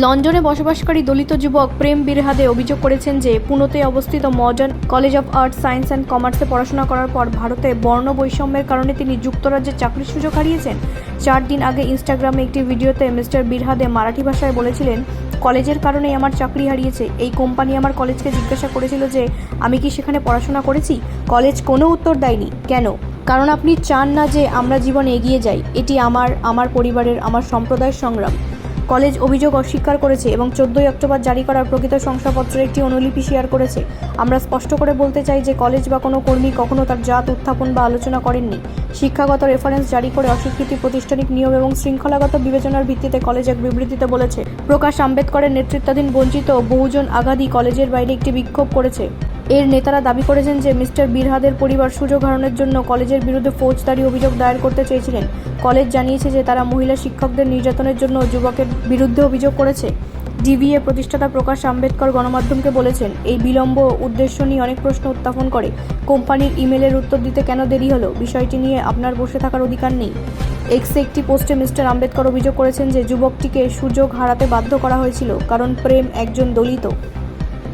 লন্ডনে বসবাসকারী দলিত যুবক প্রেম বিরহাদে অভিযোগ করেছেন যে পুনেতে অবস্থিত Modern College of Arts, Science and কমার্সে পড়াশোনা করার পর ভারতে বর্ণ বৈষম্যের কারণে তিনি যুক্তরাজ্যে চাকরির সুযোগ হারিয়েছেন। চার দিন আগে ইনস্টাগ্রামে একটি ভিডিওতে মিস্টার বিরহাদে মারাঠি ভাষায় বলেছিলেন, কলেজের কারণেই আমার চাকরি হারিয়েছে। এই কোম্পানি আমার কলেজকে জিজ্ঞাসা করেছিল যে, আমি কি সেখানে পড়াশোনা করেছি? কলেজ কোনো উত্তর দেয়নি। কেন? কারণ আপনি চান না যে আমরা জীবনে এগিয়ে যাই। এটি আমার আমার পরিবারের, আমার সম্প্রদায়ের সংগ্রাম। কলেজ অভিযোগ অস্বীকার করেছে এবং চোদ্দই অক্টোবর জারি করা প্রকৃত শংসাপত্রের একটি অনুলিপি শেয়ার করেছে। আমরা স্পষ্ট করে বলতে চাই যে কলেজ বা কোনো কর্মী কখনো তার জাত, উত্থাপন বা আলোচনা করেননি। শিক্ষাগত রেফারেন্স জারি করে অস্বীকৃতি, প্রতিষ্ঠানিক নিয়ম এবং শৃঙ্খলাগত বিবেচনার ভিত্তিতে কলেজ এক বিবৃতিতে বলেছে। প্রকাশ আম্বেদকরের নেতৃত্বাধীন বঞ্চিত বহুজন আগাদী কলেজের বাইরে একটি বিক্ষোভ করেছে। এর নেতারা দাবি করেছেন যে মিস্টার বিরহাদের পরিবার সুযোগ হারানোর জন্য কলেজের বিরুদ্ধে ফৌজদারি অভিযোগ দায়ের করতে চেয়েছিলেন। কলেজ জানিয়েছে যে তারা মহিলা শিক্ষকদের নির্যাতনের জন্য যুবকের বিরুদ্ধে অভিযোগ করেছে। ডিভিএ প্রতিষ্ঠাতা প্রকাশ আম্বেদকর গণমাধ্যমকে বলেছেন, এই বিলম্ব উদ্দেশ্য নিয়ে অনেক প্রশ্ন উত্থাপন করে। কোম্পানির ইমেলের উত্তর দিতে কেন দেরি হলো? বিষয়টি নিয়ে আপনার বসে থাকার অধিকার নেই। এক্সে একটি পোস্টে মিস্টার আম্বেদকর অভিযোগ করেছেন যে, যুবকটিকে সুযোগ হারাতে বাধ্য করা হয়েছিল কারণ প্রেম একজন দলিত।